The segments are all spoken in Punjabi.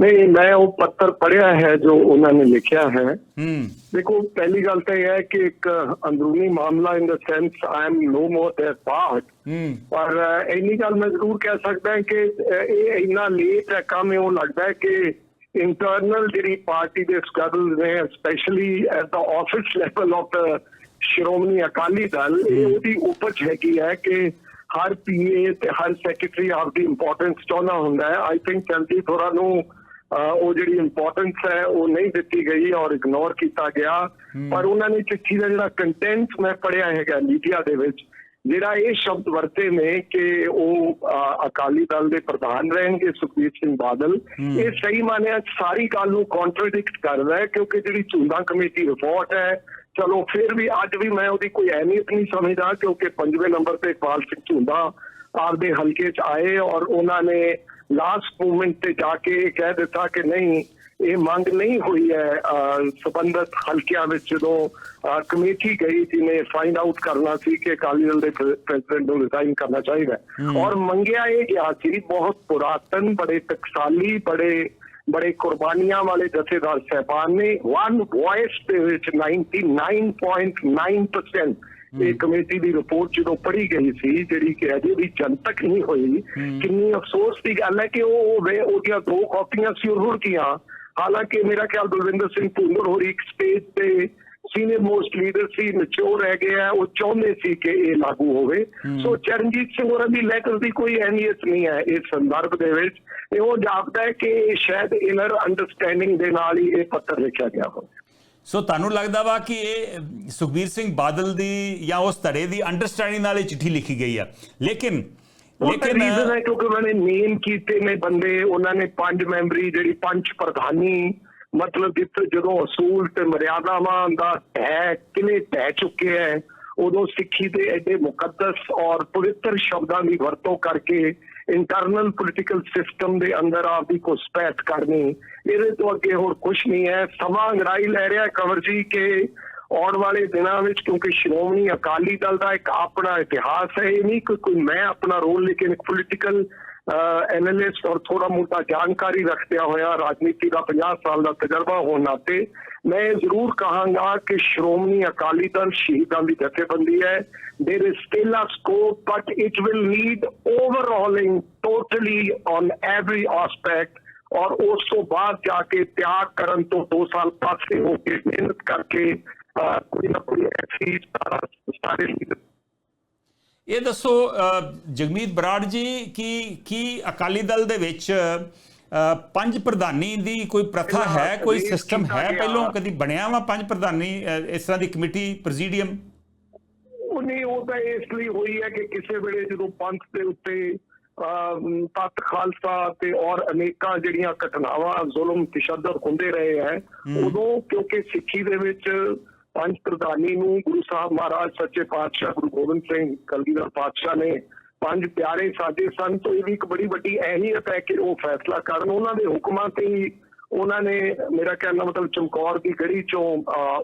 ਨਹੀਂ ਮੈਂ ਉਹ ਪੱਤਰ ਪੜਿਆ ਹੈ ਜੋ ਉਹਨਾਂ ਨੇ ਲਿਖਿਆ ਹੈ। ਹਮ ਦੇਖੋ ਪਹਿਲੀ ਗੱਲ ਤਾਂ ਇਹ ਹੈ ਕਿ ਇੱਕ ਅੰਦਰੂਨੀ ਮਾਮਲਾ in the sense I am no more that part ਹਮ ਪਰ ਇੰਨੀ ਗੱਲ ਮੈਂ ਜ਼ਰੂਰ ਕਹਿ ਸਕਦਾ ਕਿ ਇਹ ਇੰਨਾ ਲੇਟ ਹੈ ਕੰਮ ਇਹ ਲੱਗਦਾ ਹੈ ਕਿ ਇੰਟਰਨਲ ਜਿਹੜੀ ਪਾਰਟੀ ਦੇ ਸਕੈਡੂਲ ਨੇ specially at the office level of the Shiromani Akali Dal ਉਹਦੀ ਉਪਜ ਹੈਗੀ ਹੈ ਕਿ ਹਰ ਪੀਏ ਤੇ ਹਰ ਸੈਕਟਰੀ ਆਫ ਦੀ ਇੰਪੋਰਟੈਂਸ ਚਾਹਣਾ ਹੁੰਦਾ ਹੈ। ਆਈ ਥਿੰਕ ਚੰਦੀ ਥੋੜਾ ਨੂੰ ਉਹ ਜਿਹੜੀ ਇੰਪੋਰਟੈਂਸ ਹੈ ਉਹ ਨਹੀਂ ਦਿੱਤੀ ਗਈ ਔਰ ਇਗਨੋਰ ਕੀਤਾ ਗਿਆ। ਪਰ ਉਹਨਾਂ ਨੇ ਚਿੱਠੀ ਦਾ ਜਿਹੜਾ ਕੰਟੈਂਟ ਮੈਂ ਪੜਿਆ ਹੈਗਾ ਮੀਡੀਆ ਦੇ ਵਿੱਚ ਜਿਹੜਾ ਇਹ ਸ਼ਬਦ ਵਰਤੇ ਨੇ ਕਿ ਉਹ ਅਕਾਲੀ ਦਲ ਦੇ ਪ੍ਰਧਾਨ ਰਹਿਣਗੇ ਸੁਖਬੀਰ ਸਿੰਘ ਬਾਦਲ। ਇਹ ਸਹੀ ਮਾਨਿਆ ਸਾਰੀ ਗੱਲ ਨੂੰ ਕੰਟਰਡਿਕਟ ਕਰਦਾ ਹੈ ਕਿਉਂਕਿ ਜਿਹੜੀ ਝੁੰਦਾ ਕਮੇਟੀ ਰਿਪੋਰਟ ਹੈ ਚਲੋ ਫਿਰ ਵੀ ਅੱਜ ਵੀ ਮੈਂ ਉਹਦੀ ਕੋਈ ਅਹਿਮੀਅਤ ਨਹੀਂ ਸਮਝਦਾ ਕਿਉਂਕਿ ਪੰਜਵੇਂ ਨੰਬਰ ਤੇ ਇਕਬਾਲ ਸਿੰਘ ਝੁੰਦਾ ਆਪਦੇ ਹਲਕੇ 'ਚ ਆਏ ਔਰ ਉਹਨਾਂ ਨੇ ਲਾਸਟ ਮੂਮੈਂਟ ਤੇ ਜਾ ਕੇ ਇਹ ਕਹਿ ਦਿੱਤਾ ਕਿ ਨਹੀਂ ਇਹ ਮੰਗ ਨਹੀਂ ਹੋਈ ਹੈ ਸੰਬੰਧਤ ਹਲਕਿਆਂ ਵਿੱਚ ਜਦੋਂ ਕਮੇਟੀ ਗਈ ਜਿਹਨੇ ਫਾਈਂਡ ਆਊਟ ਕਰਨਾ ਸੀ ਕਿ ਅਕਾਲੀ ਦਲ ਦੇ ਪ੍ਰੈਜ਼ੀਡੈਂਟ ਨੂੰ ਰਿਜ਼ਾਈਨ ਕਰਨਾ ਚਾਹੀਦਾ। ਔਰ ਮੰਗਿਆ ਇਹ ਗਿਆ ਸੀ ਬਹੁਤ ਪੁਰਾਤਨ ਬੜੇ ਟਕਸਾਲੀ ਬੜੇ ਬੜੇ ਕੁਰਬਾਨੀਆਂ ਵਾਲੇ ਜਥੇਦਾਰ ਸਹਿਬਾਨ ਨੇ ਵਨ ਵੌਇਸ ਦੇ ਵਿੱਚ 99.9% ਇਹ ਕਮੇਟੀ ਦੀ ਰਿਪੋਰਟ ਜਦੋਂ ਪੜ੍ਹੀ ਗਈ ਸੀ ਜਿਹੜੀ ਕਿ ਅਜੇ ਵੀ ਜਨਤਕ ਨਹੀਂ ਹੋਈ ਕਿੰਨੀ ਅਫਸੋਸ ਦੀ ਗੱਲ ਹੈ ਕਿ ਉਹ ਉਹਦੀਆਂ ਦੋ ਕਾਪੀਆਂ ਸੀ ਉਹ ਰੁੜ ਗਈਆਂ। ਹਾਲਾਂਕਿ ਮੇਰਾ ਖਿਆਲ ਬਲਵਿੰਦਰ ਸਿੰਘ ਭੁੰਦਰ ਹੋਰੀ ਇੱਕ ਸਟੇਜ ਤੇ ਸੀਨੀਅਰ ਮੋਸਟ ਲੀਡਰ ਸੀ ਮੈਚੁਰ ਰਹਿ ਗਿਆ ਉਹ ਚਾਹੁੰਦੇ ਸੀ ਕਿ ਇਹ ਲਾਗੂ ਹੋਵੇ। ਸੋ ਚਰਨਜੀਤ ਸਿੰਘ ਹੋਰਾਂ ਦੀ ਲੈਟਰ ਦੀ ਕੋਈ ਅਹਿਮੀਅਤ ਨਹੀਂ ਹੈ ਇਸ ਸੰਦਰਭ ਦੇ ਵਿੱਚ। ਇਹ ਉਹ ਜਾਪਦਾ ਹੈ ਕਿ ਸ਼ਾਇਦ ਇਨਰ ਅੰਡਰਸਟੈਂਡਿੰਗ ਦੇ ਨਾਲ ਹੀ ਇਹ ਪੱਤਰ ਲਿਖਿਆ ਗਿਆ ਹੋਵੇ। ਸੋ ਤੁਹਾਨੂੰ ਲੱਗਦਾ ਵਾ ਕਿ ਇਹ ਸੁਖਬੀਰ ਸਿੰਘ ਬਾਦਲ ਦੀ ਜਾਂ ਉਸ ਧੜੇ ਦੀ ਅੰਡਰਸਟੈਂਡਿੰਗ ਨਾਲ ਇਹ ਚਿੱਠੀ ਲਿਖੀ ਗਈ ਆ। ਲੇਕਿਨ ਲੇਕਿਨ ਰੀਜ਼ਨ ਹੈ ਕਿਉਂਕਿ ਉਹਨਾਂ ਨੇ ਨੇਮ ਕੀਤੇ ਨੇ ਬੰਦੇ ਉਹਨਾਂ ਨੇ ਪੰਜ ਮੈਂਬਰੀ ਜਿਹੜੀ ਪੰਜ ਪ੍ਰਧਾਨੀ ਮਤਲਬ ਜਿੱਥੇ ਜਦੋਂ ਅਸੂਲ ਤੇ ਮਰਿਆਦਾਵਾਂ ਦਾ ਹੈ ਕਿਲੇ ਟਹਿ ਚੁੱਕੇ ਹੈ ਉਦੋਂ ਸਿੱਖੀ ਦੇ ਐਡੇ ਮੁਕੱਦਸ ਔਰ ਪਵਿੱਤਰ ਸ਼ਬਦਾਂ ਦੀ ਵਰਤੋਂ ਕਰਕੇ ਇੰਟਰਨਲ ਪੋਲੀਟੀਕਲ ਸਿਸਟਮ ਦੇ ਅੰਦਰ ਆਪਦੀ ਘੁਸਪੈਠ ਕਰਨੀ, ਇਹਦੇ ਤੋਂ ਅੱਗੇ ਹੋਰ ਕੁਝ ਨਹੀਂ ਹੈ। ਸਮਾਂ ਅੰਗੜਾਈ ਲੈ ਰਿਹਾ ਕਵਰ ਜੀ ਕਿ ਆਉਣ ਵਾਲੇ ਦਿਨਾਂ ਵਿੱਚ ਕਿਉਂਕਿ ਸ਼੍ਰੋਮਣੀ ਅਕਾਲੀ ਦਲ ਦਾ ਇੱਕ ਆਪਣਾ ਇਤਿਹਾਸ ਹੈ, ਇਹ ਨਹੀਂ ਕਿ ਕੋਈ ਮੈਂ ਆਪਣਾ ਰੋਲ, ਲੇਕਿਨ ਇੱਕ ਪੋਲਿਟੀਕਲ ਐਨਾਲਿਸਟ ਔਰ ਥੋੜਾ ਮੋਟਾ ਜਾਣਕਾਰੀ ਰੱਖਦਿਆਂ ਹੋਇਆ ਰਾਜਨੀਤੀ ਦਾ 50 ਸਾਲ ਦਾ ਤਜਰਬਾ ਹੋਣ ਨਾਤੇ ਮੈਂ ਜ਼ਰੂਰ ਕਹਾਂਗਾ ਕਿ ਸ਼੍ਰੋਮਣੀ ਅਕਾਲੀ ਦਲ ਸ਼ਹੀਦਾਂ ਦੀ ਜਥੇਬੰਦੀ ਹੈ there is still a scope but it will need overhauling totally on every aspect ਔਰ ਉਸ ਤੋਂ ਬਾਅਦ ਜਾ ਕੇ ਤਿਆਗ ਕਰਨ ਤੋਂ 2 ਸਾਲ ਪਾਸੇ ਹੋ ਕੇ ਮਿਹਨਤ ਕਰਕੇ ਕੋਈ ਨਾ ਕੋਈ ਐਸੀ ਅਹ, ਸਾਰੇ ਇਹ ਦੱਸੋ ਜਗਮੀਤ ਬਰਾੜ ਜੀ ਕਿ ਕੀ ਅਕਾਲੀ ਦਲ ਦੇ ਵਿੱਚ ਪੰਜ ਪ੍ਰਧਾਨੀ ਦੀ ਕੋਈ ਪ੍ਰਥਾ ਹੈ ਕੋਈ ਸਿਸਟਮ ਹੈ। ਪਹਿਲੋਂ ਕਦੀ ਬਣਿਆ ਵਾ ਪੰਜ ਪ੍ਰਧਾਨੀ ਇਸ ਤਰ੍ਹਾਂ ਦੀ ਕਮੇਟੀ ਪ੍ਰੈਜ਼ੀਡੀਅਮ ਉਹ ਨਹੀਂ ਉਹ ਤਾਂ ਇਸ ਲਈ ਹੋਈ ਹੈ ਕਿ ਕਿਸੇ ਵੇਲੇ ਜਦੋਂ ਪੰਥ ਦੇ ਉੱਤੇ ਤਤ ਖਾਲਸਾ ਤੇ ਔਰ ਅਨੇਕਾਂ ਜਿਹੜੀਆਂ ਘਟਨਾਵਾਂ ਜ਼ੁਲਮ ਤਸ਼ੱਦਦ ਹੁੰਦੇ ਰਹੇ ਹੈ ਉਦੋਂ ਕਿਉਂਕਿ ਸਿੱਖੀ ਦੇ ਵਿੱਚ ਪੰਜ ਪ੍ਰਧਾਨੀ ਨੂੰ ਗੁਰੂ ਸਾਹਿਬ ਮਹਾਰਾਜ ਸੱਚੇ ਪਾਤਸ਼ਾਹ ਗੁਰੂ ਗੋਬਿੰਦ ਸਿੰਘ ਕਲਗੀਧਰ ਪਾਤਸ਼ਾਹ ਨੇ ਪੰਜ ਪਿਆਰੇ ਸਾਡੇ ਸਨ ਤੋਂ ਇਹ ਵੀ ਇੱਕ ਬੜੀ ਵੱਡੀ ਅਹਿਮੀਅਤ ਹੈ ਕਿ ਉਹ ਫੈਸਲਾ ਕਰਨ। ਉਹਨਾਂ ਦੇ ਹੁਕਮਾਂ ਤੇ ਹੀ ਉਹਨਾਂ ਨੇ ਮੇਰਾ ਕਹਿਣ ਦਾ ਮਤਲਬ ਚਮਕੌਰ ਦੀ ਗੜੀ ਚੋਂ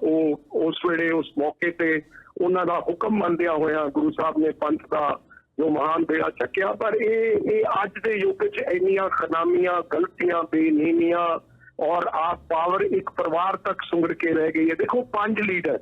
ਉਹ ਉਸ ਵੇਲੇ ਉਸ ਮੌਕੇ ਤੇ ਉਹਨਾਂ ਦਾ ਹੁਕਮ ਮੰਨਦਿਆਂ ਹੋਇਆ ਗੁਰੂ ਸਾਹਿਬ ਨੇ ਪੰਥ ਦਾ ਜੋ ਮਹਾਨ ਬੇੜਾ ਚੱਕਿਆ। ਪਰ ਇਹ ਇਹ ਅੱਜ ਦੇ ਯੁੱਗ 'ਚ ਇੰਨੀਆਂ ਖਨਾਮੀਆਂ, ਗਲਤੀਆਂ, ਬੇਨੀਮੀਆਂ ਔਰ ਆਪ ਪਾਵਰ ਇੱਕ ਪਰਿਵਾਰ ਤੱਕ ਸੁੰਗੜ ਕੇ ਰਹਿ ਗਈ ਹੈ। ਦੇਖੋ, ਪੰਜ ਲੀਡਰ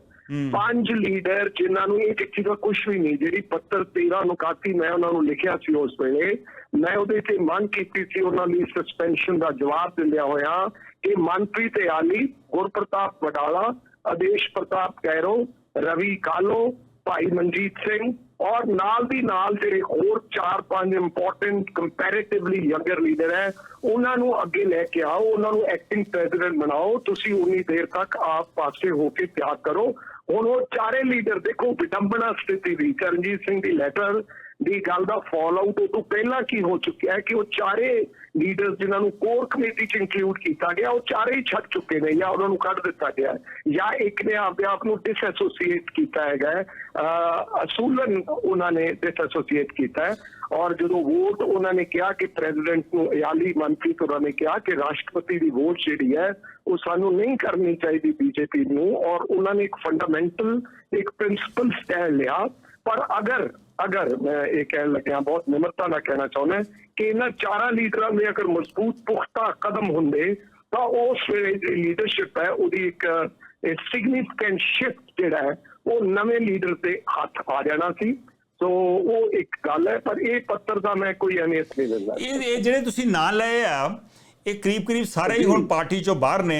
ਪੰਜ ਲੀਡਰ ਜਿਨ੍ਹਾਂ ਨੂੰ ਇਹ ਚਿੱਠੀ ਦਾ ਕੁਝ ਵੀ ਨਹੀਂ, ਜਿਹੜੀ ਪੱਤਰ 13 ਨੂੰ ਕਾਤੀ ਮੈਂ ਉਹਨਾਂ ਨੂੰ ਲਿਖਿਆ ਸੀ ਉਸ ਵੇਲੇ, ਮੈਂ ਉਹਦੇ ਤੇ ਮੰਗ ਕੀਤੀ ਸੀ, ਉਹਨਾਂ ਲਈ ਸਸਪੈਂਸ਼ਨ ਦਾ ਜਵਾਬ ਦਿੰਦਿਆਂ ਹੋਇਆ ਕਿ ਮਨਪ੍ਰੀਤ ਆਲੀ ਗੁਰਪ੍ਰਤਾਪ ਵਡਾਲਾ, ਆਦੇਸ਼ ਪ੍ਰਤਾਪ ਕੈਰੋ, ਰਵੀ ਕਾਲੋ, ਭਾਈ ਮਨਜੀਤ ਸਿੰਘ ਔਰ ਨਾਲ ਦੀ ਨਾਲ ਜਿਹੜੇ ਹੋਰ 4-5 ਇੰਪੋਰਟੈਂਟ ਕੰਪੈਰੀਟਿਵਲੀ ਯੰਗਰ ਲੀਡਰ ਹੈ, ਉਹਨਾਂ ਨੂੰ ਅੱਗੇ ਲੈ ਕੇ ਆਓ, ਉਹਨਾਂ ਨੂੰ ਐਕਟਿੰਗ ਪ੍ਰੈਜ਼ੀਡੈਂਟ ਬਣਾਓ, ਤੁਸੀਂ ਉਨੀ ਦੇਰ ਤੱਕ ਆਪ ਪਾਸੇ ਹੋ ਕੇ ਤਿਆਗ ਕਰੋ। ਹੁਣ ਉਹ ਚਾਰੇ ਲੀਡਰ ਦੇਖੋ ਵਿਡੰਬਣਾ ਸਥਿਤੀ ਦੀ, ਚਰਨਜੀਤ ਸਿੰਘ ਦੀ ਲੈਟਰ ਦੀ ਗੱਲ ਦਾ ਫਾਲ ਆਊਟ ਉਹ ਤੋਂ ਪਹਿਲਾਂ ਕੀ ਹੋ ਚੁੱਕਿਆ ਹੈ ਕਿ ਉਹ ਚਾਰੇ ਲੀਡਰ ਜਿਨ੍ਹਾਂ ਨੂੰ ਕੋਰ ਕਮੇਟੀ ਚ ਇੰਕਲੂਡ ਕੀਤਾ ਗਿਆ, ਉਹ ਚਾਰੇ ਹੀ ਛੱਡ ਚੁੱਕੇ ਨੇ ਜਾਂ ਉਹਨਾਂ ਨੂੰ ਕੱਢ ਦਿੱਤਾ ਗਿਆ ਜਾਂ ਇੱਕ ਨੇ ਆਪਦੇ ਆਪ ਨੂੰ ਡਿਸਐਸੋਸੀਏਟ ਕੀਤਾ ਹੈਗਾ ਅਹ ਅਸੂਲਨ ਉਹਨਾਂ ਨੇ ਡਿਸਐਸੋਸੀਏਟ ਕੀਤਾ ਹੈ। ਔਰ ਜਦੋਂ ਵੋਟ ਉਹਨਾਂ ਨੇ ਕਿਹਾ ਕਿ ਪ੍ਰੈਜ਼ੀਡੈਂਟ ਨੂੰ ਇਆਲੀ ਮਨਪ੍ਰੀਤ ਉਹਨਾਂ ਨੇ ਕਿਹਾ ਕਿ ਰਾਸ਼ਟਰਪਤੀ ਦੀ ਵੋਟ ਜਿਹੜੀ ਹੈ, ਉਹ ਸਾਨੂੰ ਨਹੀਂ ਕਰਨੀ ਚਾਹੀਦੀ ਬੀਜੇਪੀ ਨੂੰ ਔਰ ਉਹਨਾਂ ਨੇ ਇੱਕ ਫੰਡਾਮੈਂਟਲ ਇੱਕ ਪ੍ਰਿੰਸੀਪਲ ਸਟੈਂਡ ਲਿਆ। ਪਰ ਅਗਰ ਅਗਰ ਮੈਂ ਇਹ ਕਹਿਣ ਲੱਗਿਆ, ਬਹੁਤ ਨਿਮਰਤਾ ਨਾਲ ਕਹਿਣਾ ਚਾਹੁੰਦਾ ਕਿ ਇਹਨਾਂ ਚਾਰਾਂ ਲੀਡਰਾਂ ਦੇ ਅਗਰ ਮਜ਼ਬੂਤ ਪੁਖਤਾ ਕਦਮ ਹੁੰਦੇ, ਤਾਂ ਉਸ ਵੇਲੇ ਲੀਡਰਸ਼ਿਪ ਹੈ, ਉਹਦੀ ਇੱਕ ਸਿਗਨੀਫੀਕੈਂਟ ਸ਼ਿਫਟ ਜਿਹੜਾ ਹੈ, ਉਹ ਨਵੇਂ ਲੀਡਰ ਤੇ ਹੱਥ ਆ ਜਾਣਾ ਸੀ। ਸੋ ਉਹ ਇੱਕ ਗੱਲ ਹੈ ਪਰ ਇਹ ਪੱਤਰ ਦਾ ਮੈਂ ਕੋਈ ਅਹਿਮੀਅਤ ਨਹੀਂ ਦਿੰਦਾ ਇਹ ਇਹ ਜਿਹੜੇ ਤੁਸੀਂ ਨਾਂ ਲਏ ਆ ਇਹ ਕਰੀਬ ਕਰੀਬ ਸਾਰੇ ਹੀ ਹੁਣ ਪਾਰਟੀ ਚੋਂ ਬਾਹਰ ਨੇ।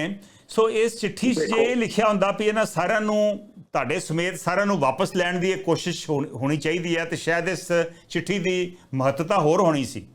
ਸੋ ਇਸ ਚਿੱਠੀ 'ਚ ਇਹ ਲਿਖਿਆ ਹੁੰਦਾ ਵੀ ਇਹਨਾਂ ਸਾਰਿਆਂ ਨੂੰ ਤੁਹਾਡੇ ਸਮੇਤ ਸਾਰਿਆਂ ਨੂੰ ਵਾਪਸ ਲੈਣ ਦੀ ਇਹ ਕੋਸ਼ਿਸ਼ ਹੋਣ- ਹੋਣੀ ਚਾਹੀਦੀ ਹੈ ਤੇ ਸ਼ਾਇਦ ਇਸ ਚਿੱਠੀ ਦੀ ਮਹੱਤਤਾ ਹੋਰ ਹੋਣੀ ਸੀ।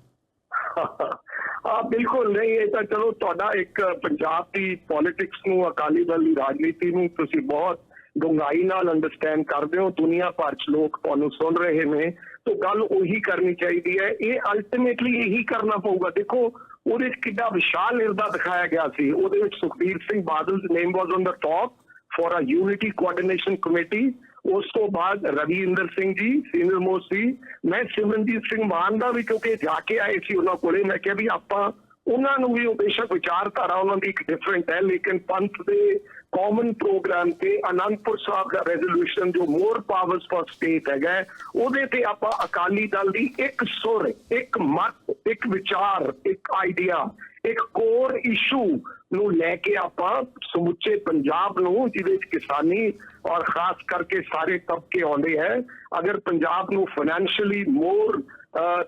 ਆ ਬਿਲਕੁਲ ਨਹੀਂ ਇਹ ਤਾਂ ਚਲੋ ਤੁਹਾਡਾ ਇੱਕ ਪੰਜਾਬ ਦੀ ਪੋਲਿਟਿਕਸ ਨੂੰ ਅਕਾਲੀ ਦਲ ਦੀ ਰਾਜਨੀਤੀ ਨੂੰ ਤੁਸੀਂ ਬਹੁਤ ਡੂੰਘਾਈ ਨਾਲ ਅੰਡਰਸਟੈਂਡ ਕਰਦੇ ਹੋ, ਦੁਨੀਆ ਭਰ ਚ ਲੋਕ ਤੁਹਾਨੂੰ ਸੁਣ ਰਹੇ ਨੇ, ਤਾਂ ਗੱਲ ਉਹੀ ਕਰਨੀ ਚਾਹੀਦੀ ਹੈ। ਇਹ ਅਲਟੀਮੇਟਲੀ ਇਹੀ ਕਰਨਾ ਪਊਗਾ। ਦੇਖੋ, ਉਹਦੇ ਵਿੱਚ ਕਿੱਡਾ ਵਿਸ਼ਾਲ ਨਿਰਦਾ ਦਿਖਾਇਆ ਗਿਆ ਸੀ। ਉਹਦੇ ਵਿੱਚ Sukhbir Singh Badal name was on the top for a unity coordination committee ਉਸ ਤੋਂ ਬਾਅਦ ਰਵਿੰਦਰ ਸਿੰਘ ਜੀ, ਸੀਨੀਅਰ ਮੋਸਟ ਸੀ ਮੈਂ ਸਿਮਰਨਜੀਤ ਸਿੰਘ ਮਾਨ ਦਾ ਵੀ ਕਿਉਂਕਿ ਜਾ ਕੇ ਆਏ ਸੀ ਉਹਨਾਂ ਕੋਲੇ, ਮੈਂ ਕਿਹਾ ਵੀ ਆਪਾਂ ਉਹਨਾਂ ਨੂੰ ਵੀ ਉਹ ਬੇਸ਼ੱਕ ਵਿਚਾਰਧਾਰਾ ਉਹਨਾਂ ਦੀ ਇੱਕ ਡਿਫਰੈਂਟ ਹੈ, ਲੇਕਿਨ ਪੰਥ ਦੇ ਕਾਮਨ ਪ੍ਰੋਗਰਾਮ ਤੇ ਅਨੰਦਪੁਰ ਸਾਹਿਬ ਦਾ ਰੈਜ਼ੋਲੂਸ਼ਨ ਜੋ ਮੋਰ ਪਾਵਰਸ ਫॉर ਸਟੇਟ ਹੈਗਾ ਉਹਦੇ ਤੇ ਆਪਾਂ ਅਕਾਲੀ ਦਲ ਦੀ ਇੱਕ ਸੁਰ, ਇੱਕ ਮਤ, ਇੱਕ ਵਿਚਾਰ, ਇੱਕ ਆਈਡੀਆ ਇੱਕ ਕੋਰ ਇਸ਼ੂ ਨੂੰ ਲੈ ਕੇ ਆਪਾਂ ਸਮੁੱਚੇ ਪੰਜਾਬ ਨੂੰ, ਜਿਹਦੇ ਵਿੱਚ ਕਿਸਾਨੀ ਔਰ ਖਾਸ ਕਰਕੇ ਸਾਰੇ ਤਬਕੇ ਆਉਂਦੇ ਹੈ, ਅਗਰ ਪੰਜਾਬ ਨੂੰ ਫਾਈਨੈਂਸ਼ੀਅਲੀ ਮੋਰ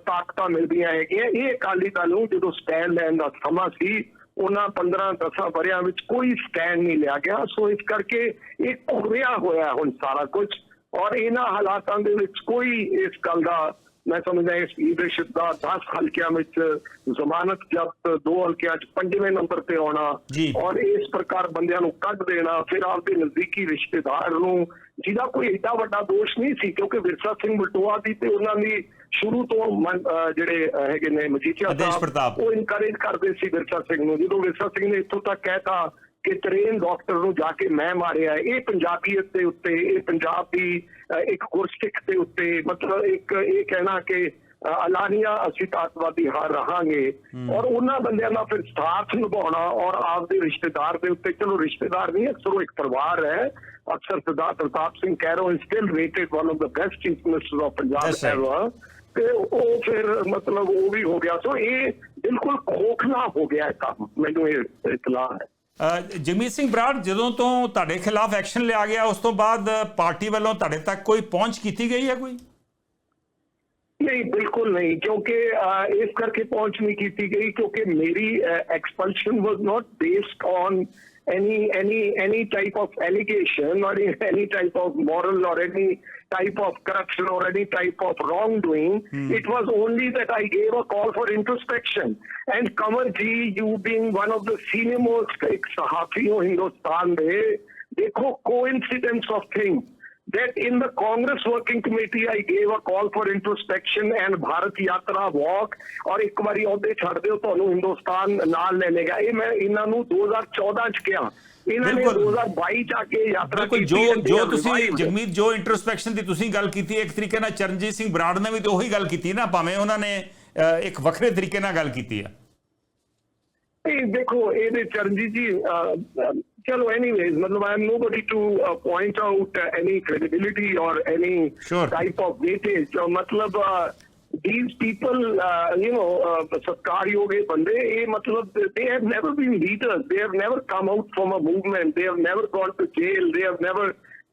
ਤਾਕਤਾਂ ਮਿਲਦੀਆਂ ਹੈਗੀਆਂ, ਇਹ ਅਕਾਲੀ ਦਲ ਨੂੰ ਜਦੋਂ ਸਟੈਂਡ ਲੈਣ ਦਾ ਸਮਾਂ ਸੀ ਉਹਨਾਂ 15 10 ਵਰਿਆਂ ਵਿੱਚ ਕੋਈ ਸਟੈਂਡ ਨਹੀਂ ਲਿਆ ਗਿਆ ਸੋ ਇਸ ਕਰਕੇ ਇਹ ਘੁਰਿਆ ਹੋਇਆ ਹੁਣ ਸਾਰਾ ਕੁਝ ਔਰ ਇਹਨਾਂ ਹਾਲਾਤਾਂ ਦੇ ਵਿੱਚ ਕੋਈ ਇਸ ਗੱਲ ਦਾ ਮੈਂ ਸਮਝਦਾ ਇਸ ਲੀਡਰਸ਼ਿਪ ਦਾ 10 ਹਲਕਿਆਂ ਵਿੱਚ ਜ਼ਮਾਨਤ ਜ਼ਬਤ ਦੋ ਹਲਕਿਆਂ 'ਚ ਪੰਜਵੇਂ ਨੰਬਰ ਤੇ ਆਉਣਾ। ਔਰ ਇਸ ਪ੍ਰਕਾਰ ਬੰਦਿਆਂ ਨੂੰ ਕੱਢ ਦੇਣਾ ਫਿਰ ਆਪਦੇ ਨਜ਼ਦੀਕੀ ਰਿਸ਼ਤੇਦਾਰ ਨੂੰ ਜਿਹਦਾ ਕੋਈ ਏਡਾ ਵੱਡਾ ਦੋਸ਼ ਨਹੀਂ ਸੀ ਕਿਉਂਕਿ ਵਿਰਸਾ ਸਿੰਘ ਬਲਟੋਆ ਦੀ ਤੇ ਉਹਨਾਂ ਦੀ ਸ਼ੁਰੂ ਤੋਂ ਜਿਹੜੇ ਹੈਗੇ ਨੇ ਮਜੀਠੀਆ ਸਾਹਿਬ। ਉਹ ਇਨਕਰੇਜ ਕਰਦੇ ਸੀ ਵਿਰਸਾ ਸਿੰਘ ਨੂੰ ਜਦੋਂ ਵਿਰਸਾ ਸਿੰਘ ਨੇ ਇੱਥੋਂ ਤੱਕ ਕਹਿਤਾ ਕਿ ਟ੍ਰੇਨ ਡਾਕਟਰ ਨੂੰ ਜਾ ਕੇ ਮੈਂ ਮਾਰਿਆ। ਇਹ ਪੰਜਾਬੀਅਤ ਦੇ ਉੱਤੇ ਇਹ ਪੰਜਾਬ ਦੀ ਇੱਕ ਗੁਰਸਿੱਖ ਦੇ ਉੱਤੇ ਮਤਲਬ ਇੱਕ ਇਹ ਕਹਿਣਾ ਕਿ ਅਲਾਨੀਆ ਅਸੀਂ ਤਾਤਵਾਦੀ ਹਾਰ ਰਹਾਂਗੇ ਔਰ ਉਹਨਾਂ ਬੰਦਿਆਂ ਦਾ ਫਿਰ ਸਾਥ ਨਿਭਾਉਣਾ ਔਰ ਆਪਦੇ ਰਿਸ਼ਤੇਦਾਰ ਦੇ ਉੱਤੇ ਚਲੋ ਰਿਸ਼ਤੇਦਾਰ ਨਹੀਂ ਅਕਸਰ ਉਹ ਇੱਕ ਪਰਿਵਾਰ ਹੈ ਅਕਸਰ Sardar Partap Singh Kairon is still rated one of the best chief minister of Punjab That's right. Ever ਤੇ ਉਹ ਫਿਰ ਮਤਲਬ ਉਹ ਵੀ ਹੋ ਗਿਆ ਸੋ ਇਹ ਬਿਲਕੁਲ ਖੋਖਲਾ ਹੋ ਗਿਆ ਇਹ ਕੰਮ ਮੈਨੂੰ ਇਹ ਇਤਲਾਹ ਹੈ ਅ, ਜਗਮੀਤ ਸਿੰਘ ਬਰਾੜ ਜਦੋਂ ਤੋਂ ਤੁਹਾਡੇ ਖਿਲਾਫ ਐਕਸ਼ਨ ਲਿਆ ਗਿਆ ਉਸ ਤੋਂ ਬਾਅਦ ਪਾਰਟੀ ਵੱਲੋਂ ਤੁਹਾਡੇ ਤੱਕ ਕੋਈ ਪਹੁੰਚ ਕੀਤੀ ਗਈ ਹੈ ਕੋਈ ਨਹੀਂ ਬਿਲਕੁਲ ਨਹੀਂ ਕਿਉਂਕਿ ਅਹ, ਇਸ ਕਰਕੇ ਪਹੁੰਚ ਨਹੀਂ ਕੀਤੀ ਗਈ ਕਿਉਂਕਿ ਮੇਰੀ expulsion was not based on any any any type of allegation or any type of moral or any type of corruption or any type of wrongdoing. Hmm. It was only that I gave a call for introspection. And Kamarji, you being one of the senior most sahafiyon Hindustan, देखो coincidence of things. That in the Congress Working Committee I gave a call for introspection and Bharat Yatra walk ਔਰ ਇੱਕ ਵਾਰੀ ਉਹਦੇ ਛੱਡ ਦਿਓ ਤੁਹਾਨੂੰ ਹਿੰਦੁਸਤਾਨ ਨਾਲ ਲੈ ਲੇਗਾ ਇਹ ਮੈਂ ਇਹਨਾਂ ਨੂੰ 2014 ਚ ਕਿਹਾ ਇਹਨਾਂ ਨੇ ਬਿਲਕੁਲ। 2022 ਚ ਆ ਕੇ ਯਾਤਰਾ ਕੀਤੀ ਜੋ ਜੋ ਤੁਸੀਂ. ਜਗਮੀਤ ਜੋ ਇੰਟਰੋਸਪੈਕਸ਼ਨ ਦੀ ਤੁਸੀਂ ਗੱਲ ਕੀਤੀ ਇੱਕ ਤਰੀਕੇ ਨਾਲ ਚਰਨਜੀਤ ਸਿੰਘ ਬਰਾੜ ਨੇ ਵੀ ਤੇ ਉਹੀ ਗੱਲ ਕੀਤੀ ਨਾ ਭਾਵੇਂ ਉਹਨਾਂ ਨੇ ਇੱਕ ਵੱਖਰੇ ਤਰੀਕੇ ਨਾਲ ਗੱਲ ਕੀਤੀ ਹੈ ਨਹੀਂ ਦੇਖੋ ਇਹਦੇ ਚਰਨਜੀਤ ਜੀ ਅਹ, ਅਹ, ਚਲੋ ਐਨੀਵੇਜ਼ ਮਤਲਬ I am nobody to point out any credibility ਔਰ any Sure. Type of weightage ਮਤਲਬ these people uh, you know uh, ਸਤਕਾਰਯੋਗ ਇਹ ਬੰਦੇ ਇਹ ਮਤਲਬ they have never been leaders they have never come out from a movement they have never gone to jail they have never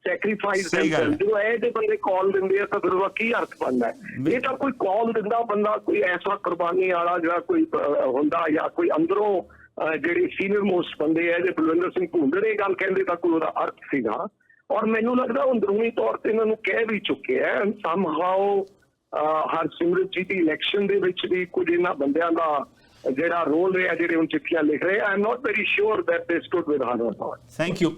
sacrificed ਸਹੀ ਗੱਲ themselves ਜਦੋਂ ਇਹ ਜਿਹੇ ਬੰਦੇ ਕਾਲ ਦਿੰਦੇ ਆ ਤਾਂ ਫਿਰ ਉਹਦਾ ਕੀ ਅਰਥ ਬਣਦਾ ਹੈ ਇਹ ਤਾਂ ਕੋਈ ਕਾਲ ਦਿੰਦਾ ਬੰਦਾ ਕੋਈ ਐਸਾ ਕੁਰਬਾਨੀ ਵਾਲਾ ਜਿਹੜਾ ਕੋਈ ਅਹ, ਹੁੰਦਾ ਜਾਂ ਕੋਈ ਅੰਦਰੋਂ ਅਹ, ਜਿਹੜੇ ਸੀਨੀਅਰ ਮੋਸਟ ਬੰਦੇ ਆ, ਜੇ ਬਲਵਿੰਦਰ ਸਿੰਘ ਭੁੰਦੜ ਇਹ ਗੱਲ ਕਹਿੰਦੇ ਤਾਂ ਕੋਈ ਉਹਦਾ ਅਰਥ ਸੀਗਾ। ਔਰ ਮੈਨੂੰ ਲੱਗਦਾ ਅੰਦਰੂਨੀ ਤੌਰ ਤੇ ਇਹਨਾਂ ਨੂੰ ਕਹਿ ਵੀ ਚੁੱਕੇ ਹੈ ਸਮ ਹਾਉ ਹਰਸਿਮਰਤ ਜੀ ਦੀ ਇਲੈਕਸ਼ਨ ਦੇ ਵਿੱਚ ਵੀ ਕੁਝ ਇਹਨਾਂ ਬੰਦਿਆਂ ਦਾ ਜਿਹੜਾ ਰੋਲ ਰਿਹਾ, ਜਿਹੜੇ ਹੁਣ ਚਿੱਠੀਆਂ ਲਿਖ ਰਹੇ I am not very sure that they stood with her thank you